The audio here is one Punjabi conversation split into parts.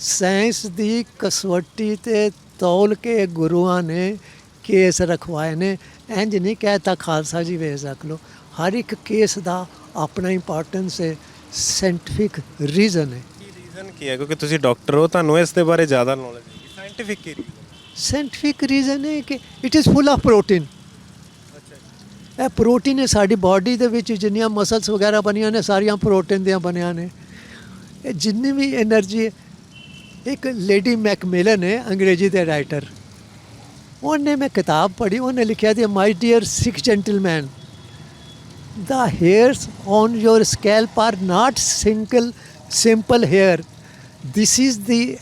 ਸਾਇੰਸ ਦੀ ਕਸਵੱਟੀ ਤੇ ਤੌਲ ਕੇ ਗੁਰੂਆਂ ਨੇ ਕੇਸ ਰਖਵਾਏ ਨੇ। ਇੰਜ ਨਹੀਂ ਕਹਤਾ ਖਾਲਸਾ ਜੀ ਵੇਖ ਸਕ ਲੋ ਹਰ ਇੱਕ ਕੇਸ ਦਾ ਆਪਣਾ ਇੰਪੋਰਟੈਂਸ ਹੈ ਸਾਇੰਟਿਫਿਕ ਰੀਜ਼ਨ ਹੈ। ਕੀ ਰੀਜ਼ਨ ਕੀ ਹੈ? ਕਿਉਂਕਿ ਤੁਸੀਂ ਡਾਕਟਰ ਹੋ ਤੁਹਾਨੂੰ ਇਸ ਦੇ ਬਾਰੇ ਜ਼ਿਆਦਾ ਨੌਲੇਜ ਹੈ। ਸਾਇੰਟਿਫਿਕ ਕੀ ਰੀਜ਼ਨ ਰੀਜ਼ਨ ਹੈ ਕਿ it is full of protein ਇਹ ਪ੍ਰੋਟੀਨ ਹੈ ਸਾਡੀ ਬਾਡੀ ਦੇ ਵਿੱਚ ਜਿੰਨੀਆਂ ਮਸਲਸ ਵਗੈਰਾ ਬਣੀਆਂ ਨੇ ਸਾਰੀਆਂ ਪ੍ਰੋਟੀਨ ਦੀਆਂ ਬਣੀਆਂ ਨੇ। ਇਹ ਜਿੰਨੀ ਵੀ એનર્ਜੀ ਇੱਕ ਲੇਡੀ ਮੈਕਮਿਲਨ ਹੈ ਅੰਗਰੇਜ਼ੀ ਦੇ ਰਾਈਟਰ ਉਹਨੇ ਮੈਂ ਕਿਤਾਬ ਪੜ੍ਹੀ ਉਹਨੇ ਲਿਖਿਆ ਸੀ my dear sick gentleman the hairs on your scalp are not single simple hair this is the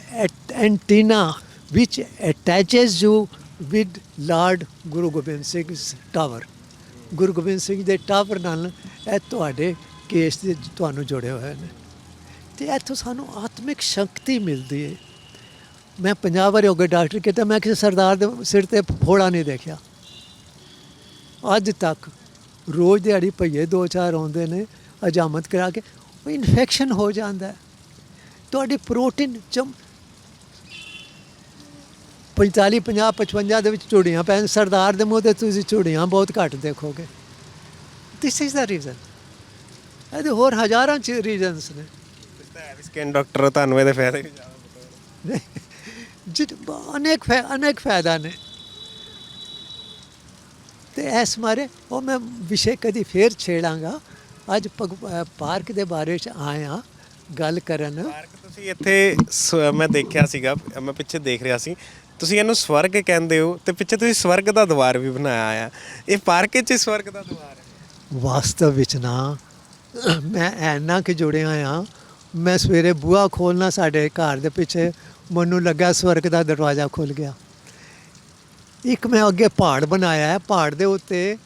antenna which attaches you with Lord Guru Gobind Singh's tower. Guru Gobind Singh ਦੇ ਟਾਵਰ ਨਾਲ ਇਹ ਤੁਹਾਡੇ ਕੇਸ ਦੇ ਤੁਹਾਨੂੰ ਜੋੜੇ ਹੋਏ ਨੇ ਤੇ ਇੱਥੋਂ ਸਾਨੂੰ ਆਤਮਿਕ ਸ਼ਕਤੀ ਮਿਲਦੀ ਹੈ। ਮੈਂ ਪੰਜਾਬ ਵਾਰੀ ਹੋ ਗਏ ਡਾਕਟਰ ਕਿਤੇ, ਮੈਂ ਕਿਸੇ ਸਰਦਾਰ ਦੇ ਸਿਰ ਤੇ ਫੋੜਾ ਨਹੀਂ ਦੇਖਿਆ। ਅੱਜ ਤੱਕ ਰੋਜ਼ ਦਿਹਾੜੀ ਭਈਏ ਦੋ ਚਾਰ ਆਉਂਦੇ ਨੇ, ਅਜਾਮਤ ਕਰਾ ਕੇ, ਉਹ ਇਨਫੈਕਸ਼ਨ ਹੋ ਜਾਂਦਾ ਹੈ। ਤੁਹਾਡੀ ਪ੍ਰੋਟੀਨ ਚਮ 45 50 55 ਦੇ ਵਿੱਚ ਚੂੜੀਆਂ ਪੈਣ, ਸਰਦਾਰ ਦੇ ਮੂੰਹ ਤੇ ਤੁਸੀਂ ਚੂੜੀਆਂ ਬਹੁਤ ਘੱਟ ਦੇਖੋਗੇ। ਥਿਸ ਇਜ਼ ਦਾ ਰੀਜ਼ਨ ਇਹਦੇ ਹੋਰ ਹਜ਼ਾਰਾਂ ਚ ਰੀਜ਼ਨਸ ਨੇ। ਹੈ ਵੀ ਸਕਿਨ ਡਾਕਟਰ ਤੁਹਾਨੂੰ ਇਹਦੇ ਫਾਇਦੇ ਵੀ ਜ਼ਿਆਦਾ ਪਤਾ ਹੋਣੇ। ਜਿਤ ਅਨੇਕ ਫੈ ਅਨੇਕ ਫਾਇਦਾ ਨੇ। ਤੇ ਇਸ ਮਾਰੇ ਉਹ ਮੈਂ ਵਿਸ਼ੇ ਕਦੀ ਫੇਰ ਛੇੜਾਂਗਾ। ਅੱਜ ਭਗ- ਪਾਰਕ ਦੇ ਬਾਰੇ ਚ ਆਇਆ ਗੱਲ ਕਰਨ। ਪਾਰਕ ਤੁਸੀਂ ਇੱਥੇ ਸ- ਮੈਂ ਦੇਖਿਆ ਸੀਗਾ ਮੈਂ ਪਿੱਛੇ ਦੇਖ ਰਿਹਾ ਸੀ। ਤੁਸੀਂ ਇਹਨੂੰ ਸਵਰਗ ਕਹਿੰਦੇ ਹੋ ਤੇ ਪਿੱਛੇ ਤੁਸੀਂ ਸਵਰਗ ਦਾ ਦਵਾਰ ਵੀ ਬਣਾਇਆ ਆ ਇਹ ਪਾਰਕ ਵਿੱਚ ਹੀ ਸਵਰਗ ਦਾ ਦਵਾਰ ਹੈ। ਵਾਸਤਵ ਵਿੱਚ ਨਾ ਮੈਂ ਐਨਾ ਕਿ ਜੁੜਿਆ ਆ ਮੈਂ ਸਵੇਰੇ ਬੂਹਾ ਖੋਲਣਾ ਸਾਡੇ ਘਰ ਦੇ ਪਿੱਛੇ, ਮੈਨੂੰ ਲੱਗਾ ਸਵਰਗ ਦਾ ਦਰਵਾਜ਼ਾ ਖੁੱਲ ਗਿਆ। ਇੱਕ ਮੈਂ ਅੱਗੇ ਪਹਾੜ ਬਣਾਇਆ ਹੈ, ਪਹਾੜ ਦੇ ਉੱਤੇ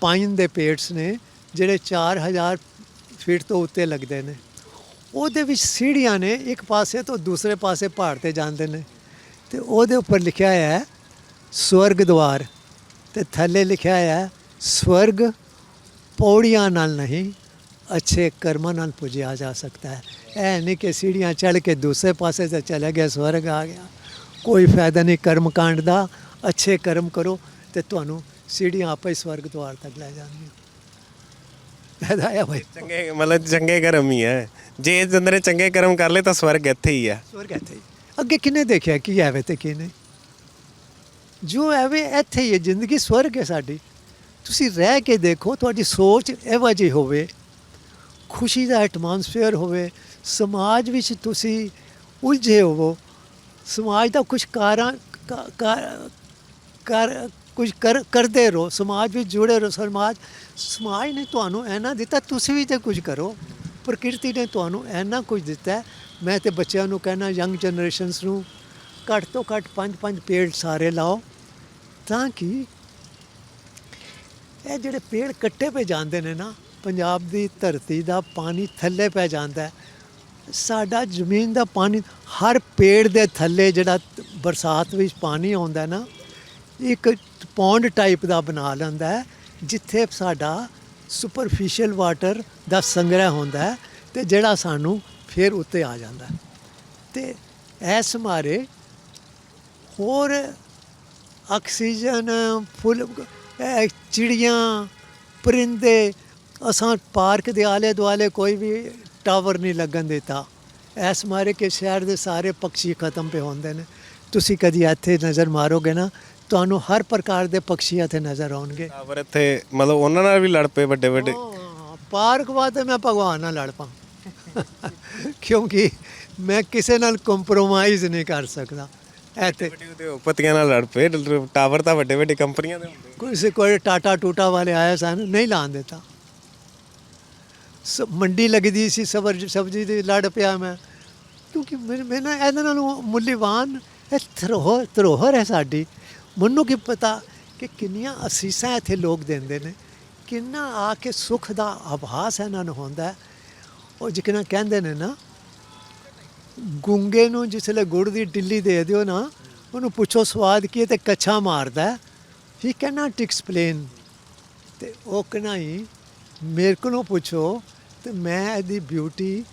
ਪਾਈਨ ਦੇ ਪੇੜਸ ਨੇ, ਜਿਹੜੇ 4000 ਫੀਟ ਤੋਂ ਉੱਤੇ ਲੱਗਦੇ ਨੇ। ਉਹਦੇ ਵਿੱਚ ਸੀੜੀਆਂ ਨੇ, ਇੱਕ ਪਾਸੇ ਤੋਂ ਦੂਸਰੇ ਪਾਸੇ ਪਹਾੜ ਤੇ ਜਾਂਦੇ ਨੇ। ਤੇ ਉਹਦੇ ਉੱਪਰ ਲਿਖਿਆ ਹੋਇਆ ਹੈ, ਸਵਰਗ ਦਵਾਰ। ਤੇ ਥੱਲੇ ਲਿਖਿਆ ਹੋਇਆ ਹੈ, ਸਵਰਗ ਪੌੜੀਆਂ ਨਾਲ ਨਹੀਂ, ਅੱਛੇ ਕਰਮਾਂ ਨਾਲ ਪੁੱਜਿਆ ਜਾ ਸਕਦਾ ਹੈ। ਇਹ ਨਹੀਂ ਕਿ ਸੀੜੀਆਂ ਚੜ੍ਹ ਕੇ ਦੂਸਰੇ ਪਾਸੇ ਤੇ ਚਲੇ ਗਿਆ ਸਵਰਗ ਆ ਗਿਆ। ਕੋਈ ਫਾਇਦਾ ਨਹੀਂ ਕਰਮ ਕਾਂਡ ਦਾ ਅੱਛੇ ਕਰਮ ਕਰੋ ਤੇ ਤੁਹਾਨੂੰ ਸੀੜੀਆਂ ਆਪੇ ਹੀ ਸਵਰਗ ਦੁਆਰ ਤੱਕ ਲੈ ਜਾਣਗੀਆਂ। ਫਾਇਦਾ ਹੈ ਭਾਈ ਚੰਗੇ ਮਤਲਬ ਚੰਗੇ ਕਰਮ ਹੀ ਹੈ ਜੇ ਨੇ ਚੰਗੇ ਕਰਮ ਕਰ ਲਏ ਤਾਂ ਸਵਰਗ ਇੱਥੇ ਹੀ ਆ। ਸਵਰਗ ਇੱਥੇ ਹੀ। ਅੱਗੇ ਕਿੰਨੇ ਦੇਖਿਆ ਕੀ ਐਵੇਂ ਤੇ ਕੀ ਨਹੀਂ ਜੋ ਐਵੇਂ ਇੱਥੇ ਹੀ ਹੈ ਜ਼ਿੰਦਗੀ ਸਵਰਗ ਹੈ ਸਾਡੀ। ਤੁਸੀਂ ਰਹਿ ਕੇ ਦੇਖੋ ਤੁਹਾਡੀ ਸੋਚ ਇਹੋ ਜਿਹੀ ਹੋਵੇ। ਖੁਸ਼ੀ ਦਾ ਐਟਮੋਸਫੇਅਰ ਹੋਵੇ ਸਮਾਜ ਵਿੱਚ ਤੁਸੀਂ ਉਲਝੇ ਹੋਵੋ। ਸਮਾਜ ਦਾ ਕੁਝ ਕਾਰਾਂ, ਕਾ- ਕਾ- ਕਰ ਕੁਝ ਕਰ, ਕਰਦੇ ਰਹੋ। ਸਮਾਜ ਵਿੱਚ ਜੁੜੇ ਰਹੋ। ਸਮਾਜ ਸਮਾਜ ਨੇ ਤੁਹਾਨੂੰ ਐਨਾ ਦਿੱਤਾ, ਤੁਸੀਂ ਵੀ ਤੇ ਕੁਝ ਕਰੋ। ਪ੍ਰਕਿਰਤੀ ਨੇ ਤੁਹਾਨੂੰ ਐਨਾ ਕੁਝ ਦਿੱਤਾ। ਮੈਂ ਤੇ ਬੱਚਿਆਂ ਨੂੰ ਕਹਿਣਾ ਯੰਗ ਜਨਰੇਸ਼ਨਸ ਨੂੰ, ਘੱਟ ਤੋਂ ਘੱਟ ਪੰਜ ਪੰਜ ਪੇੜ ਸਾਰੇ ਲਾਓ, ਤਾਂ ਕਿ ਇਹ ਜਿਹੜੇ ਪੇੜ ਕੱਟੇ ਪੇ ਜਾਂਦੇ ਨੇ ਨਾ, ਪੰਜਾਬ ਦੀ ਧਰਤੀ ਦਾ ਪਾਣੀ ਥੱਲੇ ਪੈ ਜਾਂਦਾ ਹੈ। ਸਾਡਾ ਜ਼ਮੀਨ ਦਾ ਪਾਣੀ ਹਰ ਪੇੜ ਦੇ ਥੱਲੇ ਜਿਹੜਾ ਬਰਸਾਤ ਵਿੱਚ ਪਾਣੀ ਆਉਂਦਾ ਨਾ, ਇੱਕ ਪੌਂਡ ਟਾਈਪ ਦਾ ਬਣਾ ਲੈਂਦਾ ਜਿੱਥੇ ਸਾਡਾ ਸੁਪਰਫੀਸ਼ੀਅਲ ਵਾਟਰ ਦਾ ਸੰਗ੍ਰਹਿ ਹੁੰਦਾ ਹੈ ਤੇ ਜਿਹੜਾ ਸਾਨੂੰ ਫਿਰ ਉੱਤੇ ਆ ਜਾਂਦਾ ਹੈ। ਤੇ ਐਸ ਮਾਰੇ ਹੋਰ ਆਕਸੀਜਨ, ਫੁੱਲ ਚਿੜੀਆਂ, ਪਰਿੰਦੇ, ਅਸਾਂ ਪਾਰਕ ਦੇ ਆਲੇ ਦੁਆਲੇ ਕੋਈ ਵੀ ਟਾਵਰ ਨਹੀਂ ਲੱਗਣ ਦਿੱਤਾ। ਐਸ ਮਾਰੇ ਕਿ ਸ਼ਹਿਰ ਦੇ ਸਾਰੇ ਪੰਛੀ ਖਤਮ ਪੇ ਹੁੰਦੇ ਨੇ। ਤੁਸੀਂ ਕਦੀ ਇੱਥੇ ਨਜ਼ਰ ਮਾਰੋਗੇ ਨਾ ਤੁਹਾਨੂੰ ਹਰ ਪ੍ਰਕਾਰ ਦੇ ਪੰਛੀ ਇੱਥੇ ਨਜ਼ਰ ਆਉਣਗੇ। ਟਾਵਰ ਇੱਥੇ ਮਤਲਬ ਉਹਨਾਂ ਨਾਲ ਵੀ ਲੜ ਪਏ ਵੱਡੇ ਵੱਡੇ। ਪਾਰਕ ਵਾਸਤੇ ਮੈਂ ਭਗਵਾਨ ਨਾਲ ਲੜ ਪਾਂ। ਕਿਉਂਕਿ ਮੈਂ ਕਿਸੇ ਨਾਲ ਕੰਪਰੋਮਾਈਜ਼ ਨਹੀਂ ਕਰ ਸਕਦਾ। ਇੱਥੇ ਉਦਯੋਗਪਤੀਆਂ ਨਾਲ ਲੜ ਪਏ ਟਾਵਰ ਤਾਂ ਵੱਡੇ ਵੱਡੇ ਕੰਪਨੀਆਂ ਦੇ ਹੁੰਦੇ। ਕੋਈ ਕੋਈ ਟਾਟਾ ਟੂਟਾ ਵਾਲੇ ਆਏ ਸਨ ਨਹੀਂ ਲਾਣ ਦਿੱਤਾ। ਸ- ਮੰਡੀ ਲੱਗਦੀ ਸੀ, ਸਬਰ ਸਬਜ਼ੀ ਦੀ ਲੜ ਪਿਆ ਮੈਂ। ਕਿਉਂਕਿ ਮੈਂ ਮੈਂ ਨਾ ਇਹਦੇ ਨਾਲੋਂ ਮੁੱਲਵਾਨ, ਇਹ ਧਰੋਹਰ ਧਰੋਹਰ ਹੈ ਸਾਡੀ। ਮੈਨੂੰ ਕੀ ਪਤਾ ਕਿ ਕਿੰਨੀਆਂ ਅਸੀਸਾਂ ਇੱਥੇ ਲੋਕ ਦਿੰਦੇ ਨੇ। ਕਿੰਨਾ ਆ ਕੇ ਸੁੱਖ ਦਾ ਆਭਾਸ ਇਹਨਾਂ ਨੂੰ ਹੁੰਦਾ ਹੈ। ਉਹ ਜਿਕਣਾ ਕਹਿੰਦੇ ਨੇ ਨਾ, ਗੁੰਗੇ ਨੂੰ ਜਿਸਲੇ ਗੁੜ ਦੀ ਡਿੱਲੀ ਦੇ ਦਿਓ ਨਾ, ਉਹਨੂੰ ਪੁੱਛੋ ਸਵਾਦ ਕੀ ਹੈ ਤੇ ਕੱਛਾ ਮਾਰਦਾ ਹੈ। ਹੀ ਕੈਨਾਟ ਐਕਸਪਲੇਨ ਤੇ ਉਹ ਕਨਾਈ ਮੇਰੇ ਕੋਲੋਂ ਪੁੱਛੋ ਤੇ ਮੈਂ ਇਹਦੀ ਬਿਊਟੀ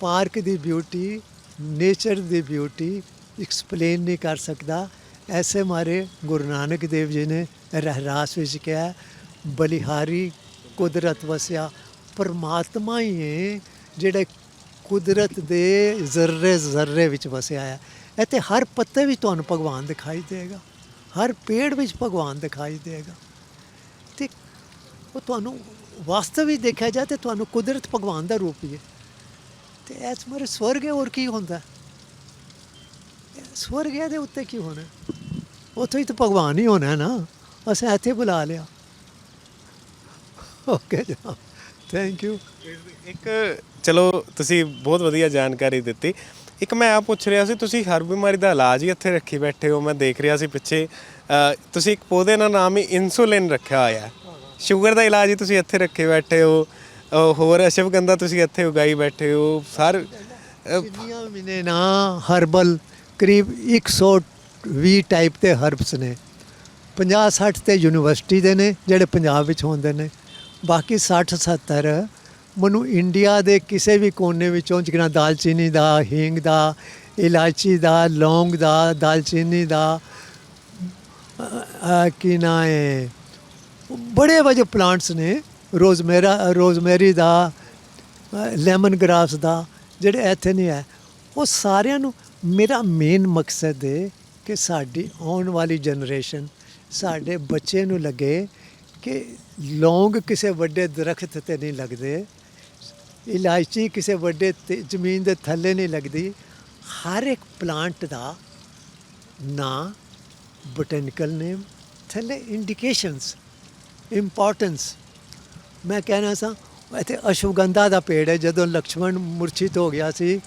ਪਾਰਕ ਦੀ ਬਿਊਟੀ ਨੇਚਰ ਦੀ ਬਿਊਟੀ ਐਕਸਪਲੇਨ ਨਹੀਂ ਕਰ ਸਕਦਾ। ਐਸੇ ਮਾਰੇ ਗੁਰੂ ਨਾਨਕ ਦੇਵ ਜੀ ਨੇ ਰਹਿਰਾਸ ਵਿੱਚ ਕਿਹਾ, ਬਲਿਹਾਰੀ ਕੁਦਰਤ ਵਸਿਆ, ਪਰਮਾਤਮਾ ਹੀ ਹੈ ਜਿਹੜਾ ਕੁਦਰਤ ਦੇ ਜ਼ਰਰੇ ਜ਼ਰਰੇ ਵਿੱਚ ਵਸਿਆ ਹੈ। ਇੱਥੇ ਹਰ ਪੱਤੇ ਵਿੱਚ ਤੁਹਾਨੂੰ ਭਗਵਾਨ ਦਿਖਾਈ ਦੇਗਾ, ਹਰ ਪੇੜ ਵਿੱਚ ਭਗਵਾਨ ਦਿਖਾਈ ਦੇਗਾ। ਤੇ ਉਹ ਤੁਹਾਨੂੰ ਵਾਸਤਵ ਵਿੱਚ ਦੇਖਿਆ ਜਾਏ ਤੇ ਤੁਹਾਨੂੰ ਕੁਦਰਤ ਭਗਵਾਨ ਦਾ ਰੂਪ ਹੀ ਹੈ। ਤੇ ਐਸ ਮਰੇ ਸਵਰਗ ਹੈ, ਹੋਰ ਕੀ ਹੁੰਦਾ? ਸਵਰਗ ਹੈ ਦੇ ਉੱਤੇ ਕੀ ਹੋਣਾ? ਉੱਥੇ ਹੀ ਤਾਂ ਭਗਵਾਨ ਹੀ ਹੋਣਾ ਨਾ। ਅਸੀਂ ਇੱਥੇ ਬੁਲਾ ਲਿਆ। ਓਕੇ ਜਨਾਬ ਥੈਂਕ ਯੂ ਇੱਕ, ਚਲੋ, ਤੁਸੀਂ ਬਹੁਤ ਵਧੀਆ ਜਾਣਕਾਰੀ ਦਿੱਤੀ। ਇੱਕ ਮੈਂ ਆ ਪੁੱਛ ਰਿਹਾ ਸੀ, ਤੁਸੀਂ ਹਰ ਬਿਮਾਰੀ ਦਾ ਇਲਾਜ ਹੀ ਇੱਥੇ ਰੱਖੀ ਬੈਠੇ ਹੋ, ਮੈਂ ਦੇਖ ਰਿਹਾ ਸੀ ਪਿੱਛੇ। ਤੁਸੀਂ ਇੱਕ ਪੌਦੇ ਦਾ ਨਾਮ ਹੀ ਇਨਸੂਲਿਨ ਰੱਖਿਆ ਹੋਇਆ ਸ਼ੂਗਰ ਦਾ ਇਲਾਜ ਹੀ ਤੁਸੀਂ ਇੱਥੇ ਰੱਖੇ ਬੈਠੇ ਹੋ। ਅ, ਹੋਰ ਅਸ਼ਵਗੰਧਾ ਤੁਸੀਂ ਇੱਥੇ ਉਗਾਈ ਬੈਠੇ ਹੋ। ਸਰ ਅ, ਜਿੰਨੀਆਂ ਨਾ ਹਰਬਲ ਕਰੀਬ 120 ਟਾਈਪ ਦੇ ਹਰਬਸ ਨੇ। 50 60 ਤੇ ਯੂਨੀਵਰਸਿਟੀ ਦੇ ਨੇ ਜਿਹੜੇ ਪੰਜਾਬ ਵਿੱਚ ਹੁੰਦੇ ਨੇ। ਬਾਕੀ 60 70 ਮੈਨੂੰ ਇੰਡੀਆ ਦੇ ਕਿਸੇ ਵੀ ਕੋਨੇ ਵਿੱਚੋਂ ਜਿਕਣਾ ਦਾਲਚੀਨੀ ਦਾ ਹੀਂਗ ਦਾ ਇਲਾਇਚੀ ਦਾ ਲੌਂਗ ਦਾ ਦਾਲਚੀਨੀ ਦਾ ਅ, ਅ, ਕੀ ਨਾ ਹੈ? ਬੜੇ ਵਜੇ ਪਲਾਂਟਸ ਨੇ, ਰੋਜ਼ਮੇਰਾ, ਰੋਜ਼ਮੇਰੀ ਦਾ ਲੈਮਨ ਗ੍ਰਾਸ ਦਾ, ਜਿਹੜੇ ਇੱਥੇ ਨਹੀਂ ਹੈ ਉਹ ਸਾਰਿਆਂ ਨੂੰ ਮੇਰਾ ਮੇਨ ਮਕਸਦ ਹੈ ਕਿ ਸਾਡੀ ਆਉਣ ਵਾਲੀ ਜਨਰੇਸ਼ਨ ਸਾਡੇ ਬੱਚੇ ਨੂੰ ਲੱਗੇ ਕਿ ਲੌਂਗ ਕਿਸੇ ਵੱਡੇ ਦਰਖਤ ਤੇ ਨਹੀਂ ਲੱਗਦੇ, ਇਲਾਇਚੀ ਕਿਸੇ ਵੱਡੇ ਤੇ ਜ਼ਮੀਨ ਦੇ ਥੱਲੇ ਨਹੀਂ ਲੱਗਦੀ, ਹਰ ਇੱਕ ਪਲਾਂਟ ਦਾ ਨਾਂ ਬੋਟੈਨੀਕਲ ਨੇਮ ਥੱਲੇ ਇੰਡੀਕੇਸ਼ਨਸ ਇੰਪੋਰਟੈਂਸ ਮੈਂ ਕਹਿਣਾ ਸਾਂ, ਇੱਥੇ ਅਸ਼ਵਗੰਧਾ ਦਾ ਪੇੜ ਹੈ, ਜਦੋਂ ਲਕਸ਼ਮਣ ਮੁਰਛਿਤ ਹੋ ਗਿਆ ਸੀ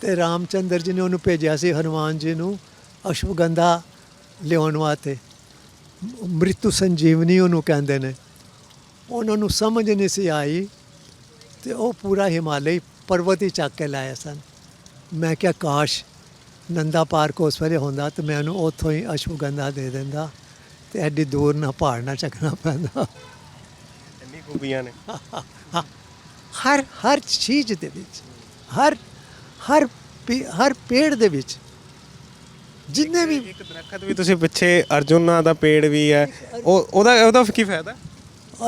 ਤੇ ਰਾਮਚੰਦਰ ਜੀ ਨੇ ਉਹਨੂੰ ਭੇਜਿਆ ਸੀ, ਹਨੂਮਾਨ ਜੀ ਨੂੰ ਅਸ਼ਵਗੰਧਾ ਲਿਆਉਣ ਵਾਸਤੇ। ਮ੍ਰਿਤੂ ਸੰਜੀਵਨੀ ਉਹਨੂੰ ਕਹਿੰਦੇ ਨੇ। ਉਹਨਾਂ ਨੂੰ ਸਮਝ ਨਹੀਂ ਸੀ ਆਈ ਤੇ ਉਹ ਪੂਰਾ ਹਿਮਾਲਯ ਪਰਬਤ ਹੀ ਚੱਕ ਕੇ ਲਾਇਆ ਸਨ। ਮੈਂ ਕਿਹਾ, ਕਾਸ਼ ਨੰਦਾ ਪਾਰਕ ਉਸ ਵੇਲੇ ਹੁੰਦਾ ਤੇ ਮੈਂ ਉਹਨੂੰ ਉੱਥੋਂ ਹੀ ਅਸ਼ਵਗੰਧਾ ਦੇ ਦਿੰਦਾ। ਤੇ ਐਡੀ ਦੂਰ ਨਾ ਪਹਾੜ ਨਾ ਚੱਕਣਾ ਪੈਂਦਾ। ਇੰਨੀ ਖੂਬੀਆਂ ਨੇ। ਹਰ ਹਰ ਚੀਜ਼ ਦੇ ਵਿੱਚ ਹਰ ਹਰ ਪੇ- ਹਰ ਪੇੜ ਦੇ ਵਿੱਚ ਜਿੰਨੇ ਵੀ ਇੱਕ ਦਰਖਤ ਵੀ ਤੁਸੀਂ ਪਿੱਛੇ ਅਰਜੁਨਾ ਦਾ ਪੇੜ ਵੀ ਹੈ। ਉਹ ਉਹਦਾ ਉਹਦਾ ਕੀ ਫਾਇਦਾ?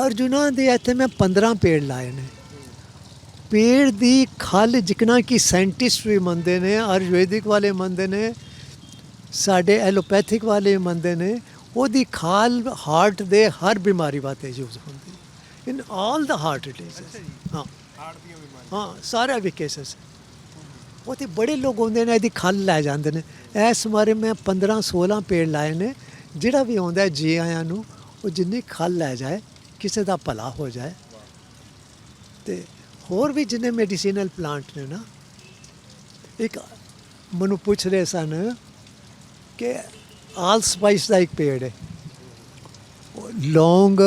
ਅਰਜੁਨਾ ਦੇ ਇੱਥੇ ਮੈਂ 15 ਪੇੜ ਲਾਏ ਨੇ। ਪੇੜ ਦੀ ਖਲ ਜਿਕਣਾ ਕਿ ਸਾਇੰਟਿਸਟ ਵੀ ਮੰਨਦੇ ਨੇ ਆਯੁਰਵੈਦਿਕ ਵਾਲੇ ਮੰਨਦੇ ਨੇ ਸਾਡੇ ਐਲੋਪੈਥਿਕ ਵਾਲੇ ਮੰਨਦੇ ਨੇ ਉਹਦੀ ਖਾਲ ਹਾਰਟ ਦੇ ਹਰ ਬਿਮਾਰੀ ਵਾਸਤੇ ਯੂਜ਼ ਹੁੰਦੀ in all the heart disease ਹਾਂ। ਹਾਂ ਸਾਰੇ ਵੀ ਕੇਸਸ ਤੇ ਬੜੇ ਲੋਕ ਹੁੰਦੇ ਨੇ ਇਹਦੀ ਖਲ ਲੈ ਜਾਂਦੇ ਨੇ। ਇਸ ਮਾਰੇ ਮੈਂ 15 16 ਪੇੜ ਲਾਏ ਨੇ। ਜਿਹੜਾ ਵੀ ਆਉਂਦਾ ਜੀ ਆਇਆਂ ਨੂੰ ਉਹ ਜਿੰਨੀ ਖਲ ਲੈ ਜਾਏ ਕਿਸੇ ਦਾ ਭਲਾ ਹੋ ਜਾਏ। ਤੇ ਹੋਰ ਵੀ ਜਿੰਨੇ ਮੈਡੀਸਿਨਲ ਪਲਾਂਟ ਨੇ ਨਾ ਇੱਕ ਮੈਨੂੰ ਪੁੱਛ ਰਹੇ ਸਨ ਕਿ ਆਲ ਸਪਾਈਸ ਦਾ ਇੱਕ ਪੇੜ ਹੈ। ਲੌਂਗ,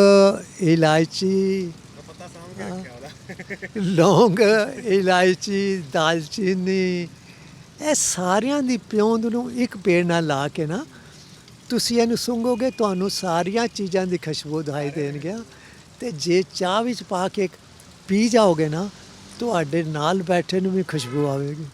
ਇਲਾਇਚੀ ਪਤਾ ਸਾਂਭ ਕੇ ਰੱਖਿਆ ਉਹਦਾ ਲੌਂਗ, ਇਲਾਇਚੀ, ਦਾਲਚੀਨੀ, ਇਹ ਸਾਰਿਆਂ ਦੀ ਪਿਉਂਦ ਨੂੰ ਇੱਕ ਪੇੜ ਨਾਲ ਲਾ ਕੇ ਨਾ, ਤੁਸੀਂ ਇਹਨੂੰ ਸੁੰਘੋਗੇ, ਤੁਹਾਨੂੰ ਸਾਰੀਆਂ ਚੀਜ਼ਾਂ ਦੀ ਖੁਸ਼ਬੂ ਦਿਖਾਈ ਦੇਣਗੀਆਂ। ਤੇ ਜੇ ਚਾਹ ਵਿੱਚ ਪਾ ਕੇ ਪੀ ਜਾਓਗੇ ਨਾ, ਤੁਹਾਡੇ ਨਾਲ ਬੈਠੇ ਨੂੰ ਵੀ ਖੁਸ਼ਬੂ ਆਵੇਗੀ।